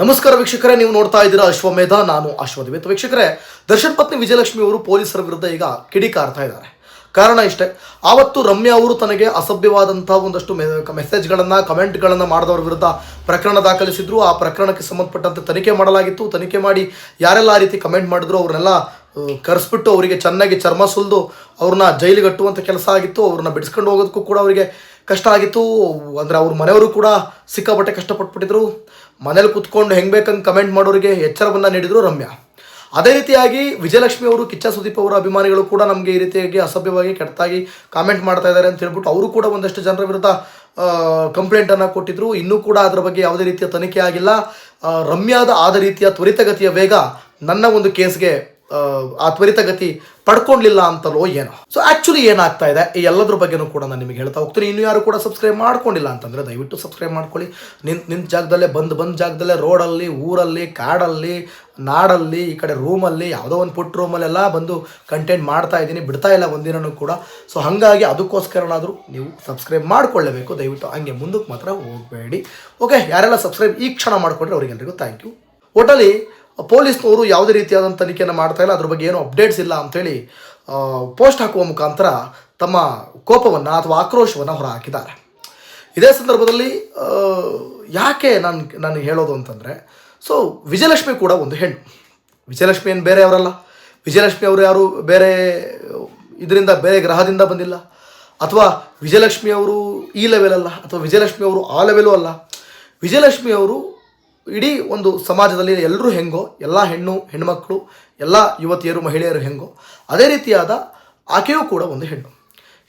ನಮಸ್ಕಾರ ವೀಕ್ಷಕರೇ, ನೀವು ನೋಡ್ತಾ ಇದ್ದೀರಾ ಅಶ್ವಮೇಧ, ನಾನು ಅಶ್ವಮೇಧ ವೀಕ್ಷಕರೇ, ದರ್ಶನ್ ಪತ್ನಿ ವಿಜಯಲಕ್ಷ್ಮಿ ಅವರು ಪೊಲೀಸರ ವಿರುದ್ಧ ಈಗ ಕಿಡಿಕಾರ್ತಾ ಇದ್ದಾರೆ. ಕಾರಣ ಇಷ್ಟೇ, ಆವತ್ತು ರಮ್ಯಾ ಅವರು ತನಗೆ ಅಸಭ್ಯವಾದಂತಹ ಒಂದಷ್ಟು ಮೆಸೇಜ್ಗಳನ್ನು, ಕಮೆಂಟ್ಗಳನ್ನು ಮಾಡಿದವರ ವಿರುದ್ಧ ಪ್ರಕರಣ ದಾಖಲಿಸಿದ್ರು. ಆ ಪ್ರಕರಣಕ್ಕೆ ಸಂಬಂಧಪಟ್ಟಂತೆ ತನಿಖೆ ಮಾಡಲಾಗಿತ್ತು. ತನಿಖೆ ಮಾಡಿ ಯಾರೆಲ್ಲ ಆ ರೀತಿ ಕಮೆಂಟ್ ಮಾಡಿದ್ರು, ಅವ್ರನ್ನೆಲ್ಲ ಕರೆಸ್ಬಿಟ್ಟು ಅವರಿಗೆ ಚೆನ್ನಾಗಿ ಚರ್ಮ ಸುಲಿದು ಅವ್ರನ್ನ ಜೈಲಿಗೆ ಕಟ್ಟುವಂಥ ಕೆಲಸ ಆಗಿತ್ತು. ಅವ್ರನ್ನ ಬಿಡಿಸ್ಕೊಂಡು ಹೋಗೋದಕ್ಕೂ ಕೂಡ ಅವರಿಗೆ ಕಷ್ಟ ಆಗಿತ್ತು. ಅಂದರೆ ಅವ್ರ ಮನೆಯವರು ಕೂಡ ಸಿಕ್ಕಾಪಟ್ಟೆ ಕಷ್ಟಪಟ್ಬಿಟ್ಟಿದ್ರು. ಮನೇಲಿ ಕುತ್ಕೊಂಡು ಹೆಂಗೆ ಬೇಕಂಗೆ ಕಮೆಂಟ್ ಮಾಡೋರಿಗೆ ಎಚ್ಚರವನ್ನು ನೀಡಿದರು ರಮ್ಯಾ. ಅದೇ ರೀತಿಯಾಗಿ ವಿಜಯಲಕ್ಷ್ಮಿ ಅವರು, ಕಿಚ್ಚ ಸುದೀಪ್ ಅವರ ಅಭಿಮಾನಿಗಳು ಕೂಡ ನಮಗೆ ಈ ರೀತಿಯಾಗಿ ಅಸಭ್ಯವಾಗಿ ಕೆಟ್ಟಾಗಿ ಕಾಮೆಂಟ್ ಮಾಡ್ತಾ ಇದ್ದಾರೆ ಅಂತ ಹೇಳ್ಬಿಟ್ಟು ಅವರು ಕೂಡ ಒಂದಷ್ಟು ಜನರ ವಿರುದ್ಧ ಕಂಪ್ಲೇಂಟನ್ನು ಕೊಟ್ಟಿದ್ರು. ಇನ್ನೂ ಕೂಡ ಅದರ ಬಗ್ಗೆ ಯಾವುದೇ ರೀತಿಯ ತನಿಖೆ ಆಗಿಲ್ಲ. ರಮ್ಯಾದ ಆದ ರೀತಿಯ ತ್ವರಿತಗತಿಯ ವೇಗ ನನ್ನ ಒಂದು ಕೇಸ್ಗೆ ಆ, ತ್ವರಿತಗತಿ ಪಡ್ಕೊಂಡಿಲ್ಲ ಅಂತಲೋ ಏನೋ. ಸೊ ಆ್ಯಕ್ಚುಲಿ ಏನಾಗ್ತಾ ಇದೆ? ಈ ಎಲ್ಲದ್ರ ಬಗ್ಗೆನೂ ಕೂಡ ನಾನು ನಿಮಗೆ ಹೇಳ್ತಾ ಹೋಗ್ತೀನಿ. ಇನ್ನು ಯಾರು ಕೂಡ ಸಬ್ಸ್ಕ್ರೈಬ್ ಮಾಡ್ಕೊಂಡಿಲ್ಲ ಅಂತಂದರೆ ದಯವಿಟ್ಟು ಸಬ್ಸ್ಕ್ರೈಬ್ ಮಾಡ್ಕೊಳ್ಳಿ. ನಿಂತ ನಿಂತ ಜಾಗದಲ್ಲೇ ಬಂದು ಬಂದ ಜಾಗದಲ್ಲೇ ರೋಡಲ್ಲಿ ಊರಲ್ಲಿ ಕಾಡಲ್ಲಿ ನಾಡಲ್ಲಿ ಈ ಕಡೆ ರೂಮಲ್ಲಿ ಯಾವುದೋ ಒಂದು ಪುಟ್ಟ ರೂಮಲ್ಲೆಲ್ಲ ಬಂದು ಕಂಟೆಂಟ್ ಮಾಡ್ತಾ ಇದ್ದೀನಿ. ಬಿಡ್ತಾ ಇಲ್ಲ ಒಂದಿನೂ ಕೂಡ. ಸೊ ಹಾಗಾಗಿ ಅದಕ್ಕೋಸ್ಕರನಾದರೂ ನೀವು ಸಬ್ಸ್ಕ್ರೈಬ್ ಮಾಡ್ಕೊಳ್ಳೇಬೇಕು. ದಯವಿಟ್ಟು ಹಂಗೆ ಮುಂದಕ್ಕೆ ಮಾತ್ರ ಹೋಗಬೇಡಿ. ಓಕೆ ಯಾರೆಲ್ಲ ಸಬ್ಸ್ಕ್ರೈಬ್ ಈ ಕ್ಷಣ ಮಾಡಿಕೊಂಡ್ರೆ ಅವರಿಗೆಲ್ಲರಿಗೂ ಥ್ಯಾಂಕ್ ಯು ಒಟ್ಟಲ್ಲಿ ಪೊಲೀಸ್ನವರು ಯಾವುದೇ ರೀತಿಯಾದಂಥ ತನಿಖೆಯನ್ನು ಮಾಡ್ತಾ ಇಲ್ಲ. ಅದ್ರ ಬಗ್ಗೆ ಏನೂ ಅಪ್ಡೇಟ್ಸ್ ಇಲ್ಲ ಅಂಥೇಳಿ ಪೋಸ್ಟ್ ಹಾಕುವ ಮುಖಾಂತರ ತಮ್ಮ ಕೋಪವನ್ನು ಅಥವಾ ಆಕ್ರೋಶವನ್ನು ಹೊರಹಾಕಿದ್ದಾರೆ. ಇದೇ ಸಂದರ್ಭದಲ್ಲಿ ಯಾಕೆ ನಾನು ನಾನು ಹೇಳೋದು ಅಂತಂದರೆ, ಸೊ ವಿಜಯಲಕ್ಷ್ಮಿ ಕೂಡ ಒಂದು ಹೆಣ್ಣು. ವಿಜಯಲಕ್ಷ್ಮಿ ಏನು ಬೇರೆಯವರಲ್ಲ ವಿಜಯಲಕ್ಷ್ಮಿ ಅವರು ಯಾರು ಬೇರೆ, ಇದರಿಂದ ಬೇರೆ ಗ್ರಹದಿಂದ ಬಂದಿಲ್ಲ. ಅಥವಾ ವಿಜಯಲಕ್ಷ್ಮಿ ಅವರು ಈ ಲೆವೆಲ್ ಅಲ್ಲ, ಅಥವಾ ವಿಜಯಲಕ್ಷ್ಮಿ ಅವರು ಆ ಲೆವೆಲು ಅಲ್ಲ. ವಿಜಯಲಕ್ಷ್ಮಿ ಅವರು ಇಡೀ ಒಂದು ಸಮಾಜದಲ್ಲಿ ಎಲ್ಲರೂ ಹೆಂಗೋ, ಎಲ್ಲ ಹೆಣ್ಣು, ಹೆಣ್ಮಕ್ಳು, ಎಲ್ಲ ಯುವತಿಯರು, ಮಹಿಳೆಯರು ಹೆಂಗೋ, ಅದೇ ರೀತಿಯಾದ ಆಕೆಯೂ ಕೂಡ ಒಂದು ಹೆಣ್ಣು.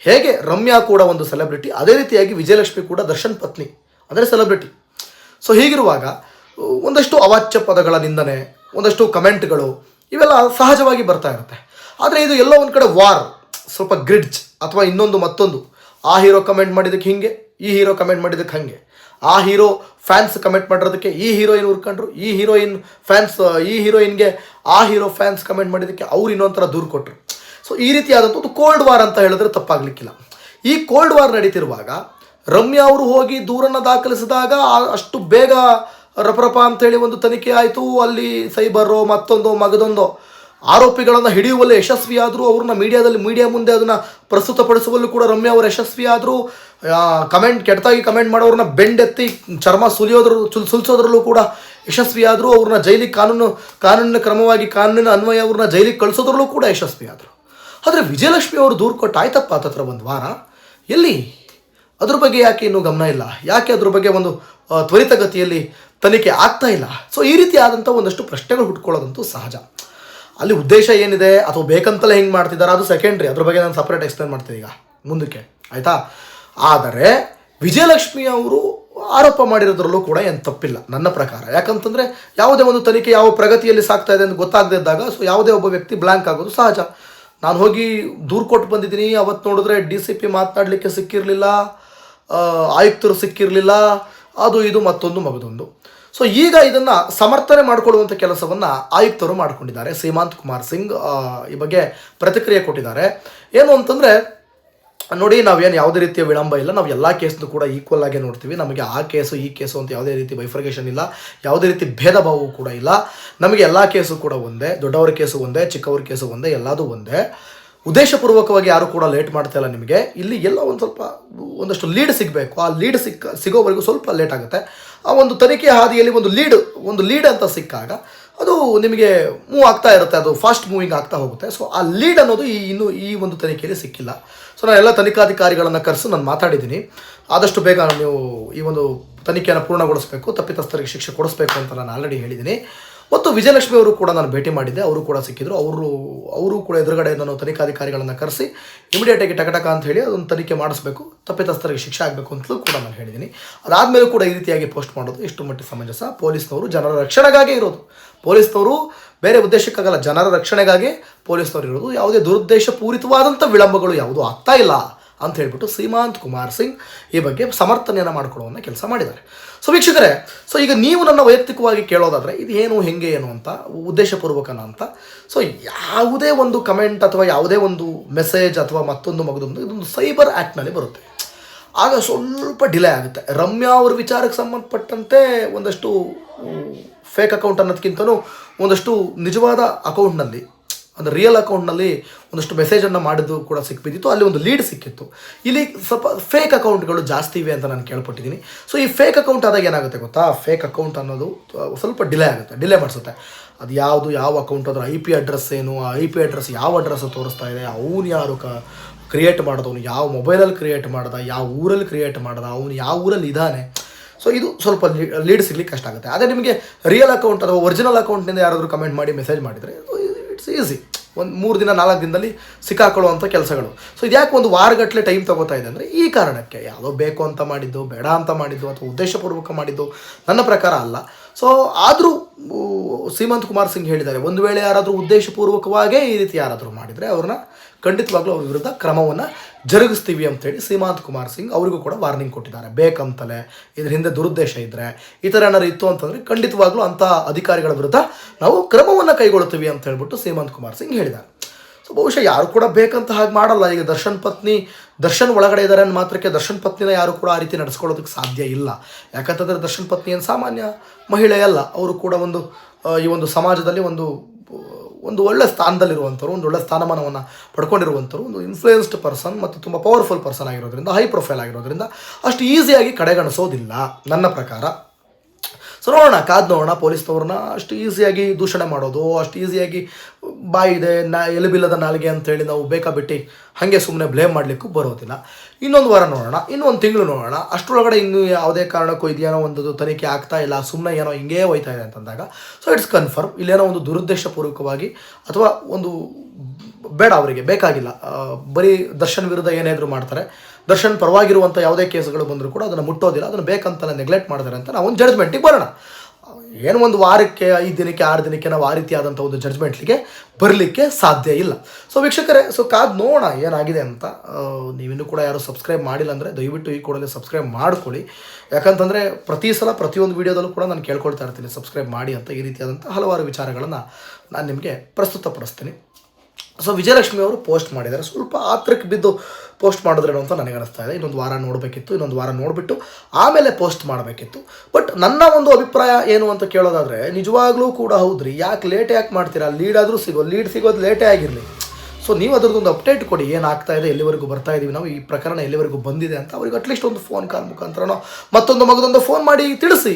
ಹೇಗೆ ರಮ್ಯಾ ಕೂಡ ಒಂದು ಸೆಲೆಬ್ರಿಟಿ ಅದೇ ರೀತಿಯಾಗಿ ವಿಜಯಲಕ್ಷ್ಮಿ ಕೂಡ ದರ್ಶನ್ ಪತ್ನಿ, ಅಂದರೆ ಸೆಲೆಬ್ರಿಟಿ ಸೊ ಹೀಗಿರುವಾಗ, ಒಂದಷ್ಟು ಅವಾಚ್ಯ ಪದಗಳ ನಿಂದನೆ, ಒಂದಷ್ಟು ಕಮೆಂಟ್ಗಳು, ಇವೆಲ್ಲ ಸಹಜವಾಗಿ ಬರ್ತಾ ಇರುತ್ತೆ. ಆದರೆ ಇದು ಎಲ್ಲೋ ಒಂದು ಕಡೆ ವಾರ್, ಸ್ವಲ್ಪ ಗ್ರಿಡ್ಜ್, ಅಥವಾ ಇನ್ನೊಂದು ಮತ್ತೊಂದು. ಆ ಹೀರೋ ಕಮೆಂಟ್ ಮಾಡಿದ್ದಕ್ಕೆ ಹಿಂಗೆ, ಈ ಹೀರೋ ಕಮೆಂಟ್ ಮಾಡಿದ್ದಕ್ಕೆ ಹಾಗೆ. ಆ ಹೀರೋ ಫ್ಯಾನ್ಸ್ ಕಮೆಂಟ್ ಮಾಡಿರೋದಕ್ಕೆ ಈ ಹೀರೋಯಿನ್ ಹುರ್ಕೊಂಡ್ರು, ಈ ಹೀರೋಯಿನ್ ಫ್ಯಾನ್ಸ್ ಈ ಹೀರೋಯಿನ್ಗೆ ಆ ಹೀರೋ ಫ್ಯಾನ್ಸ್ ಕಮೆಂಟ್ ಮಾಡಿದ್ದಕ್ಕೆ ಅವ್ರು ಇನ್ನೊಂಥರ ದೂರು ಕೊಟ್ಟರು ಸೊ ಈ ರೀತಿಯಾದಂಥ ಒಂದು ಕೋಲ್ಡ್ ವಾರ್ ಅಂತ ಹೇಳಿದ್ರೆ ತಪ್ಪಾಗಲಿಕ್ಕಿಲ್ಲ. ಈ ಕೋಲ್ಡ್ ವಾರ್ ನಡೀತಿರುವಾಗ ರಮ್ಯಾ ಅವರು ಹೋಗಿ ದೂರನ್ನು ದಾಖಲಿಸಿದಾಗ ಅಷ್ಟು ಬೇಗ ರಪರಪ ಅಂತೇಳಿ ಒಂದು ತನಿಖೆ ಆಯಿತು. ಅಲ್ಲಿ ಸೈಬರೋ ಮತ್ತೊಂದು ಮಗದೊಂದು ಆರೋಪಿಗಳನ್ನು ಹಿಡಿಯುವಲ್ಲಿ ಯಶಸ್ವಿಯಾದರೂ, ಅವ್ರನ್ನ ಮೀಡಿಯಾದಲ್ಲಿ ಮೀಡಿಯಾ ಮುಂದೆ ಅದನ್ನು ಪ್ರಸ್ತುತಪಡಿಸುವಲ್ಲೂ ಕೂಡ ರಮ್ಯಾ ಅವರು ಯಶಸ್ವಿಯಾದರು. ಕಮೆಂಟ್, ಕೆಟ್ಟದಾಗಿ ಕಮೆಂಟ್ ಮಾಡೋರನ್ನ ಬೆಂಡೆತ್ತಿ ಚರ್ಮ ಸುಲಿಯೋದ್ರ ಸುಲ್, ಸುಲಿಸೋದ್ರಲ್ಲೂ ಕೂಡ ಯಶಸ್ವಿಯಾದರು. ಅವ್ರನ್ನ ಜೈಲಿಗೆ ಕಾನೂನು, ಕಾನೂನಿನ ಕ್ರಮವಾಗಿ ಕಾನೂನಿನ ಅನ್ವಯ ಅವ್ರನ್ನ ಜೈಲಿಗೆ ಕಳಿಸೋದ್ರಲ್ಲೂ ಕೂಡ ಯಶಸ್ವಿಯಾದರು. ಆದರೆ ವಿಜಯಲಕ್ಷ್ಮಿ ಅವರು ದೂರು ಕೊಟ್ಟು ಆಯ್ತಪ್ಪ ಹತ್ರ ಒಂದು ವಾರ? ಎಲ್ಲಿ? ಅದ್ರ ಬಗ್ಗೆ ಯಾಕೆ ಇನ್ನೂ ಗಮನ ಇಲ್ಲ? ಯಾಕೆ ಅದ್ರ ಬಗ್ಗೆ ಒಂದು ತ್ವರಿತಗತಿಯಲ್ಲಿ ತನಿಖೆ ಆಗ್ತಾ ಇಲ್ಲ? ಸೊ ಈ ರೀತಿ ಆದಂಥ ಒಂದಷ್ಟು ಪ್ರಶ್ನೆಗಳು ಹುಟ್ಕೊಳ್ಳೋದಂತೂ ಸಹಜ. ಅಲ್ಲಿ ಉದ್ದೇಶ ಏನಿದೆ? ಅಥವಾ ಬೇಕಂತಲೇ ಹೆಂಗೆ ಮಾಡ್ತಿದ್ದಾರೆ ಅದು ಸೆಕೆಂಡ್ರಿ ಅದ್ರ ಬಗ್ಗೆ ನಾನು ಸಪ್ರೇಟ್ ಎಕ್ಸ್ಪ್ಲೇನ್ ಮಾಡ್ತೀನಿ ಈಗ. ಮುಂದಕ್ಕೆ. ಆಯಿತಾ? ಆದರೆ, ವಿಜಯಲಕ್ಷ್ಮಿ ಅವರು ಆರೋಪ ಮಾಡಿರೋದ್ರಲ್ಲೂ ಕೂಡ ಏನು ತಪ್ಪಿಲ್ಲ, ನನ್ನ ಪ್ರಕಾರ. ಯಾಕಂತಂದರೆ, ಯಾವುದೇ ಒಂದು ತನಿಖೆ ಯಾವ ಪ್ರಗತಿಯಲ್ಲಿ ಸಾಕ್ತಾ ಇದೆ ಅಂತ ಗೊತ್ತಾಗದೇ ಇದ್ದಾಗ ಸೊ ಯಾವುದೇ ಒಬ್ಬ ವ್ಯಕ್ತಿ ಬ್ಲ್ಯಾಂಕ್ ಆಗೋದು ಸಹಜ. ನಾನು ಹೋಗಿ ದೂರು ಕೊಟ್ಟು ಬಂದಿದ್ದೀನಿ ಅವತ್ತು ನೋಡಿದ್ರೆ ಡಿ ಸಿ ಪಿ ಮಾತನಾಡಲಿಕ್ಕೆ ಸಿಕ್ಕಿರಲಿಲ್ಲ ಆಯುಕ್ತರು ಸಿಕ್ಕಿರಲಿಲ್ಲ, ಅದು ಇದು ಮತ್ತೊಂದು ಮಗದೊಂದು. ಸೊ ಈಗ ಇದನ್ನು ಸಮರ್ಥನೆ ಮಾಡಿಕೊಳ್ಳುವಂಥ ಕೆಲಸವನ್ನು ಆಯುಕ್ತರು ಮಾಡಿಕೊಂಡಿದ್ದಾರೆ. ಸೀಮಾಂತ್ ಕುಮಾರ್ ಸಿಂಗ್ ಈ ಬಗ್ಗೆ ಪ್ರತಿಕ್ರಿಯೆ ಕೊಟ್ಟಿದ್ದಾರೆ. ಏನು ಅಂತಂದರೆ, ನೋಡಿ, ನಾವೇನು ಯಾವುದೇ ರೀತಿಯ ವಿಳಂಬ ಇಲ್ಲ. ನಾವು ಎಲ್ಲ ಕೇಸ್ನು ಕೂಡ ಈಕ್ವಲ್ ಆಗಿ ನೋಡ್ತೀವಿ. ನಮಗೆ ಆ ಕೇಸು, ಈ ಕೇಸು ಅಂತ ಯಾವುದೇ ರೀತಿ ಬೈಫರ್ಗೇಷನ್ ಇಲ್ಲ. ಯಾವುದೇ ರೀತಿ ಭೇದ ಭಾವವು ಕೂಡ ಇಲ್ಲ. ನಮಗೆ ಎಲ್ಲ ಕೇಸು ಕೂಡ ಒಂದೇ. ದೊಡ್ಡವರ ಕೇಸು ಒಂದೇ, ಚಿಕ್ಕವ್ರ ಕೇಸು ಒಂದೇ, ಎಲ್ಲದೂ ಒಂದೇ. ಉದ್ದೇಶಪೂರ್ವಕವಾಗಿ ಯಾರು ಕೂಡ ಲೇಟ್ ಮಾಡ್ತಾ ಇಲ್ಲ ನಿಮಗೆ. ಇಲ್ಲಿ ಎಲ್ಲ ಒಂದು ಸ್ವಲ್ಪ ಒಂದಷ್ಟು ಲೀಡ್ ಸಿಗಬೇಕು. ಆ ಲೀಡ್ ಸಿಕ್ಕ, ಸಿಗೋವರೆಗೂ ಸ್ವಲ್ಪ ಲೇಟ್ ಆಗುತ್ತೆ. ಆ ಒಂದು ತನಿಖೆ ಹಾದಿಯಲ್ಲಿ ಒಂದು ಲೀಡ್ ಒಂದು ಲೀಡ್ ಅಂತ ಸಿಕ್ಕಾಗ ಅದು ನಿಮಗೆ ಮೂವ್ ಆಗ್ತಾ ಇರುತ್ತೆ. ಅದು ಫಾಸ್ಟ್ ಮೂವಿಂಗ್ ಆಗ್ತಾ ಹೋಗುತ್ತೆ. ಸೊ ಆ ಲೀಡ್ ಅನ್ನೋದು ಈ ಇನ್ನೂ ಈ ಒಂದು ತನಿಖೆಯಲ್ಲಿ ಸಿಕ್ಕಿಲ್ಲ. ಸೊ ನಾನು ಎಲ್ಲ ತನಿಖಾಧಿಕಾರಿಗಳನ್ನು ಕರೆಸಿ ನಾನು ಮಾತಾಡಿದ್ದೀನಿ. ಆದಷ್ಟು ಬೇಗ ನೀವು ಈ ಒಂದು ತನಿಖೆಯನ್ನು ಪೂರ್ಣಗೊಳಿಸಬೇಕು, ತಪ್ಪಿತಸ್ಥರಿಗೆ ಶಿಕ್ಷೆ ಕೊಡಿಸ್ಬೇಕು ಅಂತ ನಾನು ಆಲ್ರೆಡಿ ಹೇಳಿದ್ದೀನಿ. ಮತ್ತು ವಿಜಯಲಕ್ಷ್ಮಿ ಅವರು ಕೂಡ ನಾನು ಭೇಟಿ ಮಾಡಿದ್ದೆ, ಅವರು ಕೂಡ ಸಿಕ್ಕಿದ್ರು. ಅವರು ಅವರು ಕೂಡ ಎದುರುಗಡೆ ನಾನು ತನಿಖಾಧಿಕಾರಿಗಳನ್ನು ಕರೆಸಿ ಇಮಿಡಿಯೇಟಾಗಿ ಟಕಟಕ ಅಂತ ಹೇಳಿ ಅದೊಂದು ತನಿಖೆ ಮಾಡಿಸ್ಬೇಕು, ತಪ್ಪಿತಸ್ಥರಿಗೆ ಶಿಕ್ಷೆ ಆಗಬೇಕು ಅಂತಲೂ ಕೂಡ ನಾನು ಹೇಳಿದ್ದೀನಿ. ಅದಾದಮೇಲೂ ಕೂಡ ಈ ರೀತಿಯಾಗಿ ಪೋಸ್ಟ್ ಮಾಡೋದು ಎಷ್ಟು ಮಟ್ಟಿಗೆ ಸಮಂಜಸ. ಪೊಲೀಸ್ನವರು ಜನರ ರಕ್ಷಣೆಗಾಗಿ ಇರೋದು. ಪೊಲೀಸ್ನವರು ಬೇರೆ ಉದ್ದೇಶಕ್ಕಾಗಲ್ಲ, ಜನರ ರಕ್ಷಣೆಗಾಗಿ ಪೊಲೀಸ್ನವರು ಇರೋದು. ಯಾವುದೇ ದುರುದ್ದೇಶಪೂರಿತವಾದಂಥ ವಿಳಂಬಗಳು ಯಾವುದೂ ಆಗ್ತಾ ಇಲ್ಲ. ಅಂತ ಹೇಳ್ಬಿಟ್ಟು ಸೀಮಾಂತ್ ಕುಮಾರ್ ಸಿಂಗ್ ಈ ಬಗ್ಗೆ ಸಮರ್ಥನೆಯನ್ನು ಮಾಡಿಕೊಡುವಂಥ ಕೆಲಸ ಮಾಡಿದ್ದಾರೆ. ಸೊ ವೀಕ್ಷಕರೇ ಸೊ ಈಗ ನೀವು ನನ್ನ ವೈಯಕ್ತಿಕವಾಗಿ ಕೇಳೋದಾದರೆ ಇದು ಏನು, ಹೆಂಗೆ ಏನು ಅಂತ, ಉದ್ದೇಶಪೂರ್ವಕನ ಅಂತ. ಸೊ ಯಾವುದೇ ಒಂದು ಕಮೆಂಟ್ ಅಥವಾ ಯಾವುದೇ ಒಂದು ಮೆಸೇಜ್ ಅಥವಾ ಮತ್ತೊಂದು ಮಗದೊಂದು, ಇದೊಂದು ಸೈಬರ್ ಆ್ಯಕ್ಟ್ನಲ್ಲಿ ಬರುತ್ತೆ. ಆಗ ಸ್ವಲ್ಪ ಡಿಲೇ ಆಗುತ್ತೆ. ರಮ್ಯಾ ಅವ್ರ ವಿಚಾರಕ್ಕೆ ಸಂಬಂಧಪಟ್ಟಂತೆ ಒಂದಷ್ಟು ಫೇಕ್ ಅಕೌಂಟ್ ಅನ್ನೋದಕ್ಕಿಂತನೂ ಒಂದಷ್ಟು ನಿಜವಾದ ಅಕೌಂಟ್ನಲ್ಲಿ ಅಂದರೆ ರಿಯಲ್ ಅಕೌಂಟ್ನಲ್ಲಿ ಒಂದಷ್ಟು ಮೆಸೇಜನ್ನು ಮಾಡಿದ್ದು ಕೂಡ ಸಿಕ್ಬಿದ್ದಿತ್ತು, ಅಲ್ಲಿ ಒಂದು ಲೀಡ್ ಸಿಕ್ಕಿತ್ತು. ಇಲ್ಲಿ ಸ್ವಲ್ಪ ಫೇಕ್ ಅಕೌಂಟ್ಗಳು ಜಾಸ್ತಿ ಇವೆ ಅಂತ ನಾನು ಕೇಳ್ಪಟ್ಟಿದ್ದೀನಿ. ಸೊ ಈ ಫೇಕ್ ಅಕೌಂಟ್ ಆದಾಗ ಏನಾಗುತ್ತೆ ಗೊತ್ತಾ? ಫೇಕ್ ಅಕೌಂಟ್ ಅನ್ನೋದು ಸ್ವಲ್ಪ ಡಿಲೇ ಆಗುತ್ತೆ ಡಿಲೇ ಮಾಡಿಸುತ್ತೆ. ಅದು ಯಾವುದು, ಯಾವ ಅಕೌಂಟ್ ಅದರ ಐ ಪಿ ಅಡ್ರೆಸ್ ಏನು, ಆ ಐ ಪಿ ಅಡ್ರೆಸ್ ಯಾವ ಅಡ್ರೆಸ್ ತೋರಿಸ್ತಾ ಇದೆ, ಅವನು ಯಾರು ಕ ಕ್ರಿಯೇಟ್ ಮಾಡಿದವನು ಯಾವ ಮೊಬೈಲಲ್ಲಿ ಕ್ರಿಯೇಟ್ ಮಾಡ್ದ, ಯಾವ ಊರಲ್ಲಿ ಕ್ರಿಯೇಟ್ ಮಾಡ್ದ, ಅವನು ಯಾವ ಊರಲ್ಲಿ ಇದ್ದಾನೆ. ಸೊ ಇದು ಸ್ವಲ್ಪ ಲೀಡ್ ಸಿಗ್ಲಿಕ್ಕೆ ಕಷ್ಟ ಆಗುತ್ತೆ. ಅದೇ ನಿಮಗೆ ರಿಯಲ್ ಅಕೌಂಟ್ ಅಥವಾ ಒರಿಜಿನಲ್ ಅಕೌಂಟ್ನಿಂದ ಯಾರಾದರೂ ಕಮೆಂಟ್ ಮಾಡಿ ಮೆಸೇಜ್ ಮಾಡಿದರೆ ಇಟ್ಸ್ ಈಸಿ ಒಂದು ಮೂರು ದಿನ, ನಾಲ್ಕು ದಿನದಲ್ಲಿ ಸಿಕ್ಕಾಕೊಳ್ಳುವಂಥ ಕೆಲಸಗಳು. ಸೊ ಇದ್ಯಾಕೆ ಒಂದು ವಾರಗಟ್ಟಲೆ ಟೈಮ್ ತಗೋತಾ ಇದೆ ಅಂದರೆ ಈ ಕಾರಣಕ್ಕೆ ಯಾವುದೋ ಬೇಕು ಅಂತ ಮಾಡಿದ್ದು, ಬೇಡ ಅಂತ ಮಾಡಿದ್ದು, ಅಥವಾ ಉದ್ದೇಶಪೂರ್ವಕ ಮಾಡಿದ್ದು ನನ್ನ ಪ್ರಕಾರ ಅಲ್ಲ. ಸೊ ಆದರೂ ಸೀಮಂತ್ ಕುಮಾರ್ ಸಿಂಗ್ ಹೇಳಿದ್ದಾರೆ, ಒಂದು ವೇಳೆ ಯಾರಾದರೂ ಉದ್ದೇಶಪೂರ್ವಕವಾಗೇ ಈ ರೀತಿ ಯಾರಾದರೂ ಮಾಡಿದರೆ ಅವ್ರನ್ನ ಖಂಡಿತವಾಗ್ಲೂ ಅವ್ರ ವಿರುದ್ಧ ಕ್ರಮವನ್ನು ಜರುಗಿಸ್ತೀವಿ ಅಂತೇಳಿ ಸೀಮಾಂತ್ ಕುಮಾರ್ ಸಿಂಗ್ ಅವರಿಗೂ ಕೂಡ ವಾರ್ನಿಂಗ್ ಕೊಟ್ಟಿದ್ದಾರೆ. ಬೇಕಂತಲೇ, ಇದ್ರ ಹಿಂದೆ ದುರುದ್ದೇಶ ಇದ್ದರೆ ಈ ಥರ ಏನಾದ್ರು ಇತ್ತು ಅಂತಂದರೆ ಖಂಡಿತವಾಗ್ಲೂ ಅಂತಹ ಅಧಿಕಾರಿಗಳ ವಿರುದ್ಧ ನಾವು ಕ್ರಮವನ್ನು ಕೈಗೊಳ್ಳುತ್ತೀವಿ ಅಂತ ಹೇಳ್ಬಿಟ್ಟು ಸೀಮಂತ್ ಕುಮಾರ್ ಸಿಂಗ್ ಹೇಳಿದ್ದಾರೆ. ಬಹುಶಃ ಯಾರು ಕೂಡ ಬೇಕಂತ ಹಾಗೆ ಮಾಡಲ್ಲ. ಈಗ ದರ್ಶನ್ ಪತ್ನಿ, ದರ್ಶನ್ ಒಳಗಡೆ ಇದ್ದಾರೆ ಅನ್ನ ಮಾತ್ರಕ್ಕೆ ದರ್ಶನ್ ಪತ್ನಿನ ಯಾರು ಕೂಡ ಆ ರೀತಿ ನಡೆಸ್ಕೊಳ್ಳೋದಕ್ಕೆ ಸಾಧ್ಯ ಇಲ್ಲ. ಯಾಕಂತಂದರೆ ದರ್ಶನ್ ಪತ್ನಿ ಏನು ಸಾಮಾನ್ಯ ಮಹಿಳೆ ಅಲ್ಲ. ಅವರು ಕೂಡ ಒಂದು ಈ ಒಂದು ಸಮಾಜದಲ್ಲಿ ಒಂದು ಒಂದು ಒಳ್ಳೆ ಸ್ಥಾನದಲ್ಲಿರುವಂಥವ್ರು, ಒಂದು ಒಳ್ಳೆ ಸ್ಥಾನಮಾನವನ್ನು ಪಡ್ಕೊಂಡಿರುವಂಥವ್ರು, ಒಂದು ಇನ್ಫ್ಲೂಯೆನ್ಸ್ಡ್ ಪರ್ಸನ್ ಮತ್ತು ತುಂಬ ಪವರ್ಫುಲ್ ಪರ್ಸನ್ ಆಗಿರೋದ್ರಿಂದ ಹೈ ಪ್ರೊಫೈಲ್ ಆಗಿರೋದ್ರಿಂದ ಅಷ್ಟು ಈಸಿಯಾಗಿ ಕಡೆಗಣಿಸೋದಿಲ್ಲ ನನ್ನ ಪ್ರಕಾರ. ಸೊ ನೋಡೋಣ ಕಾದ್ ನೋಡೋಣ, ಪೊಲೀಸ್ನವ್ರನ್ನ ಅಷ್ಟು ಈಸಿಯಾಗಿ ದೂಷಣೆ ಮಾಡೋದು, ಅಷ್ಟು ಈಸಿಯಾಗಿ ಬಾಯಿದೆ ನಾ ಎಲುಬಿಲ್ಲದ ನಾಲಿಗೆ ಅಂತೇಳಿ ನಾವು ಬೇಕಾ ಬಿಟ್ಟು ಹಾಗೆ ಸುಮ್ಮನೆ ಬ್ಲೇಮ್ ಮಾಡಲಿಕ್ಕೂ ಬರೋದಿಲ್ಲ. ಇನ್ನೊಂದು ವಾರ ನೋಡೋಣ, ಇನ್ನೊಂದು ತಿಂಗಳು ನೋಡೋಣ. ಅಷ್ಟರೊಳಗಡೆ ಇನ್ನೂ ಯಾವುದೇ ಕಾರಣಕ್ಕೂ ಇದೇನೋ ಒಂದು ತನಿಖೆ ಆಗ್ತಾ ಇಲ್ಲ ಸುಮ್ಮನೆ ಏನೋ ಹಿಂಗೇ ಹೋಯ್ತಾ ಇದೆ ಅಂತಂದಾಗ ಸೊ ಇಟ್ಸ್ ಕನ್ಫರ್ಮ್ ಇಲ್ಲೇನೋ ಒಂದು ದುರುದ್ದೇಶಪೂರ್ವಕವಾಗಿ ಅಥವಾ ಒಂದು ಬೇಡ ಅವರಿಗೆ, ಬೇಕಾಗಿಲ್ಲ. ಬರೀ ದರ್ಶನ್ ವಿರುದ್ಧ ಏನಾದರೂ ಮಾಡ್ತಾರೆ. ದರ್ಶನ್ ಪರವಾಗಿರುವಂಥ ಯಾವುದೇ ಕೇಸ್ಗಳು ಬಂದರೂ ಕೂಡ ಅದನ್ನು ಮುಟ್ಟೋದಿಲ್ಲ, ಅದನ್ನು ಬೇಕಂತಲೇ ನೆಗ್ಲೆಕ್ಟ್ ಮಾಡ್ತಾರೆ ಅಂತ ನಾವು ಒಂದು ಜಡ್ಜ್ಮೆಂಟಿಗೆ ಬರೋಣ. ಏನು ಒಂದು ವಾರಕ್ಕೆ, ಐದು ದಿನಕ್ಕೆ, ಆರು ದಿನಕ್ಕೆ ನಾವು ಆ ರೀತಿಯಾದಂಥ ಒಂದು ಜಡ್ಜ್ಮೆಂಟ್ಲಿಗೆ ಬರಲಿಕ್ಕೆ ಸಾಧ್ಯ ಇಲ್ಲ. ಸೊ ವೀಕ್ಷಕರೇ ಸೊ ಕಾದ್ ನೋಡೋಣ ಏನಾಗಿದೆ ಅಂತ. ನೀವಿನ್ನೂ ಕೂಡ ಯಾರು ಸಬ್ಸ್ಕ್ರೈಬ್ ಮಾಡಿಲ್ಲ ಅಂದರೆ ದಯವಿಟ್ಟು ಈ ಕೂಡಲೇ ಸಬ್ಸ್ಕ್ರೈಬ್ ಮಾಡ್ಕೊಳ್ಳಿ. ಯಾಕಂತಂದರೆ ಪ್ರತಿ ಸಲ ಪ್ರತಿಯೊಂದು ವೀಡಿಯೋದಲ್ಲೂ ಕೂಡ ನಾನು ಕೇಳ್ಕೊಳ್ತಾ ಇರ್ತೀನಿ ಸಬ್ಸ್ಕ್ರೈಬ್ ಮಾಡಿ ಅಂತ ಈ ರೀತಿಯಾದಂಥ ಹಲವಾರು ವಿಚಾರಗಳನ್ನು ನಾನು ನಿಮಗೆ ಪ್ರಸ್ತುತಪಡಿಸ್ತೀನಿ. ಸೊ ವಿಜಯಲಕ್ಷ್ಮಿ ಅವರು ಪೋಸ್ಟ್ ಮಾಡಿದ್ದಾರೆ. ಸ್ವಲ್ಪ ಆತ್ರಕ್ಕೆ ಬಿದ್ದು ಪೋಸ್ಟ್ ಮಾಡಿದ್ರೇನೋ ಅಂತ ನನಗೆ ಅನಿಸ್ತಾ ಇದೆ. ಇನ್ನೊಂದು ವಾರ ನೋಡಬೇಕಿತ್ತು, ಇನ್ನೊಂದು ವಾರ ನೋಡಿಬಿಟ್ಟು ಆಮೇಲೆ ಪೋಸ್ಟ್ ಮಾಡಬೇಕಿತ್ತು. ಬಟ್ ನನ್ನ ಒಂದು ಅಭಿಪ್ರಾಯ ಏನು ಅಂತ ಕೇಳೋದಾದರೆ, ನಿಜವಾಗ್ಲೂ ಕೂಡ ಹೌದ್ರಿ, ಯಾಕೆ ಲೇಟ್ ಯಾಕೆ ಮಾಡ್ತೀರಾ? ಲೀಡ್ ಆದರೂ ಸಿಗೋ ಲೀಡ್ ಸಿಗೋದು ಲೇಟೇ ಆಗಿರಲಿ. ಸೊ ನೀವು ಅದರದ್ದೊಂದು ಅಪ್ಡೇಟ್ ಕೊಡಿ ಏನಾಗ್ತಾ ಇದೆ, ಎಲ್ಲಿವರೆಗೂ ಬರ್ತಾ ಇದ್ದೀವಿ ನಾವು, ಈ ಪ್ರಕರಣ ಎಲ್ಲಿವರೆಗೂ ಬಂದಿದೆ ಅಂತ. ಅವ್ರಿಗೆ ಅಟ್ಲೀಸ್ಟ್ ಒಂದು ಫೋನ್ ಕಾಲ್ ಮುಖಾಂತರನೋ ಮತ್ತೊಂದು ಮಗದೊಂದು ಫೋನ್ ಮಾಡಿ ತಿಳಿಸಿ.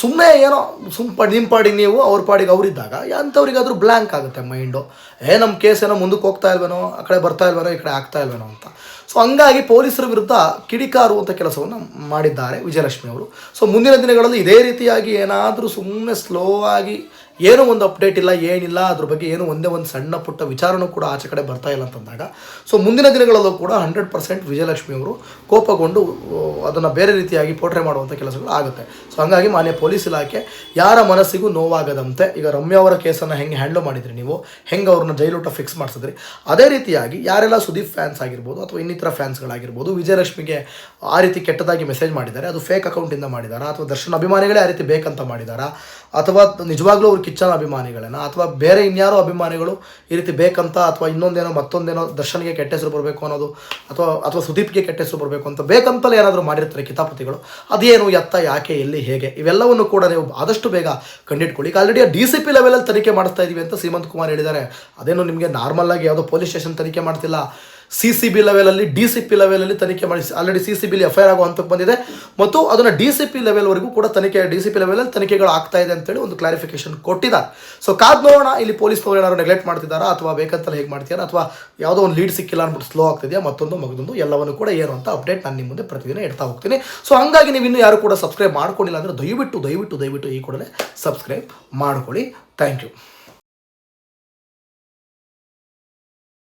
ಸುಮ್ಮನೆ ಏನೋ ಸುಮ್ಮ ನಿಮ್ಮ ಪಾಡಿಗೆ ನೀವು, ಅವ್ರ ಪಾಡಿಗೆ ಅವರಿದ್ದಾಗ ಅಂಥವ್ರಿಗಾದ್ರೂ ಬ್ಲ್ಯಾಂಕ್ ಆಗುತ್ತೆ ಮೈಂಡು ಏ ನಮ್ಮ ಕೇಸ್ ಏನೋ ಮುಂದಕ್ಕೆ ಹೋಗ್ತಾ ಇಲ್ವೇನೋ, ಆ ಕಡೆ ಬರ್ತಾ ಇಲ್ವೇನೋ, ಈ ಕಡೆ ಆಗ್ತಾ ಇಲ್ವೇನೋ ಅಂತ. ಸೊ ಹಂಗಾಗಿ ಪೊಲೀಸರ ವಿರುದ್ಧ ಕಿಡಿಕಾರುವಂಥ ಕೆಲಸವನ್ನು ಮಾಡಿದ್ದಾರೆ ವಿಜಯಲಕ್ಷ್ಮಿ ಅವರು. ಸೊ ಮುಂದಿನ ದಿನಗಳಲ್ಲಿ ಇದೇ ರೀತಿಯಾಗಿ ಏನಾದರೂ ಸುಮ್ಮನೆ ಸ್ಲೋ ಆಗಿ ಏನೂ ಒಂದು ಅಪ್ಡೇಟ್ ಇಲ್ಲ, ಏನಿಲ್ಲ, ಅದ್ರ ಬಗ್ಗೆ ಏನೂ ಒಂದೇ ಒಂದು ಸಣ್ಣ ಪುಟ್ಟ ವಿಚಾರನೂ ಕೂಡ ಆಚೆ ಕಡೆ ಬರ್ತಾ ಇಲ್ಲ ಅಂತಂದಾಗ. ಸೊ ಮುಂದಿನ ದಿನಗಳಲ್ಲೂ ಕೂಡ ಹಂಡ್ರೆಡ್ ಪರ್ಸೆಂಟ್ ವಿಜಯಲಕ್ಷ್ಮಿ ಅವರು ಕೋಪಗೊಂಡು ಅದನ್ನು ಬೇರೆ ರೀತಿಯಾಗಿ ಪೋಟ್ರೆ ಮಾಡುವಂಥ ಕೆಲಸಗಳು ಆಗುತ್ತೆ. ಸೊ ಹಂಗಾಗಿ ಮಾನ್ಯ ಪೊಲೀಸ್ ಇಲಾಖೆ ಯಾರ ಮನಸ್ಸಿಗೂ ನೋವಾಗದಂತೆ ಈಗ ರಮ್ಯಾ ಅವರ ಕೇಸನ್ನು ಹೆಂಗೆ ಹ್ಯಾಂಡಲ್ ಮಾಡಿದ್ರಿ ನೀವು? ಹೆಂಗೆ ಅವ್ರನ್ನ ಜೈಲೂಟ ಫಿಕ್ಸ್ ಮಾಡಿಸಿದ್ರಿ? ಅದೇ ರೀತಿಯಾಗಿ ಯಾರೆಲ್ಲ ಸುದೀಪ್ ಫ್ಯಾನ್ಸ್ ಆಗಿರ್ಬೋದು ಅಥವಾ ಇನ್ನಿತರ ಫ್ಯಾನ್ಸ್ಗಳಾಗಿರ್ಬೋದು ವಿಜಯಲಕ್ಷ್ಮಿಗೆ ಆ ರೀತಿ ಕೆಟ್ಟದಾಗಿ ಮೆಸೇಜ್ ಮಾಡಿದ್ದಾರೆ, ಅದು ಫೇಕ್ ಅಕೌಂಟಿಂದ ಮಾಡಿದಾರಾ ಅಥವಾ ದರ್ಶನ್ ಅಭಿಮಾನಿಗಳೇ ಆ ರೀತಿ ಬೇಕಂತ ಮಾಡಿದಾರಾ ಅಥವಾ ನಿಜವಾಗ್ಲೂ ಅವ್ರು ಕಿಚ್ಚನ ಅಭಿಮಾನಿಗಳೇನ, ಅಥವಾ ಬೇರೆ ಇನ್ಯಾರೋ ಅಭಿಮಾನಿಗಳು ಈ ರೀತಿ ಬೇಕಂತ ಅಥವಾ ಇನ್ನೊಂದೇನೋ ಮತ್ತೊಂದೇನೋ ದರ್ಶನ್ಗೆ ಕೆಟ್ಟ ಹೆಸರು ಬರಬೇಕು ಅನ್ನೋದು, ಅಥವಾ ಅಥವಾ ಸುದೀಪ್ಗೆ ಕೆಟ್ಟ ಹೆಸರು ಬರಬೇಕು ಅಂತ ಬೇಕಂತಲೇ ಏನಾದರೂ ಮಾಡಿರ್ತಾರೆ ಕಿತಾಪತಿಗಳು. ಅದೇನು ಎತ್ತ, ಯಾಕೆ, ಎಲ್ಲಿ, ಹೇಗೆ, ಇವೆಲ್ಲವನ್ನು ಕೂಡ ನೀವು ಆದಷ್ಟು ಬೇಗ ಕಂಡಿಟ್ಕೊಳ್ಳಿ. ಈಗ ಆಲ್ರೆಡಿ ಡಿ ಸಿ ಪಿ ಲೆವೆಲಲ್ಲಿ ತನಿಖೆ ಮಾಡಿಸ್ತಾ ಇದ್ದೀವಿ ಅಂತ ಸೀಮಂತ್ ಕುಮಾರ್ ಹೇಳಿದ್ದಾರೆ. ಅದೇನು ನಿಮಗೆ ನಾರ್ಮಲ್ ಆಗಿ ಯಾವುದೋ ಪೊಲೀಸ್ ಸ್ಟೇಷನ್ ತನಿಖೆ ಮಾಡ್ತಿಲ್ಲ? ಸಿ ಸಿ ಬಿ ಲೆವೆಲಲ್ಲಿ ಡಿ ಸಿ ಪಿ ಲೆವೆಲಲ್ಲಿ ತನಿಖೆ ಮಾಡಿ ಆಲ್ರೆಡಿ ಸಿ ಸಿ ಬಿಲಿ ಎಫ್ ಐ ಆರ್ ಆಗೋ ಹಂತಕ್ಕೆ ಬಂದಿದೆ. ಮತ್ತು ಅದನ್ನು ಡಿ ಸಿ ಪಿ ಲೆವೆಲ್ವರೆಗೂ ಕೂಡ ತನಿಖೆ ಡಿ ಸಿ ಪಿ ಲೆವೆಲಲ್ಲಿ ತನಿಖೆಗಳು ಆಗ್ತಾ ಇದೆ ಅಂತೇಳಿ ಒಂದು ಕ್ಲಾರಿಫಿಕೇಶನ್ ಕೊಟ್ಟಿದ್ದಾರೆ. ಸೊ ಕಾದ್ ನೋಡೋಣ, ಇಲ್ಲಿ ಪೊಲೀಸ್ನವ್ರು ಏನಾದ್ರು ನೆಗ್ಲೆಕ್ಟ್ ಮಾಡ್ತಿದ್ದಾರಾ, ಅಥವಾ ಬೇಕಂತಲೇ ಹೇಗೆ ಮಾಡ್ತೀರಾ ಅಥವಾ ಯಾವುದೋ ಒಂದು ಲೀಡ್ ಸಿಕ್ಕಿಲ್ಲ ಅಂದ್ಬಿಟ್ಟು ಸ್ಲೋ ಆಗ್ತಿದೆಯಾ, ಮತ್ತೊಂದು ಮಗದೊಂದು, ಎಲ್ಲವನ್ನು ಕೂಡ ಏನು ಅಂತ ಅಪ್ಡೇಟ್ ನಾನು ನಿಮ್ಮ ಮುಂದೆ ಪ್ರತಿದಿನ ಇಡ್ತಾ ಹೋಗ್ತೀನಿ. ಸೊ ಹಂಗಾಗಿ ನೀವು ಇನ್ನೂ ಯಾರು ಕೂಡ ಸಬ್ಸ್ಕ್ರೈಬ್ ಮಾಡ್ಕೊಂಡಿಲ್ಲ ಅಂದರೆ ದಯವಿಟ್ಟು ದಯವಿಟ್ಟು ದಯವಿಟ್ಟು ಈ ಕೂಡಲೇ ಸಬ್ಸ್ಕ್ರೈಬ್ ಮಾಡ್ಕೊಳ್ಳಿ. Thank you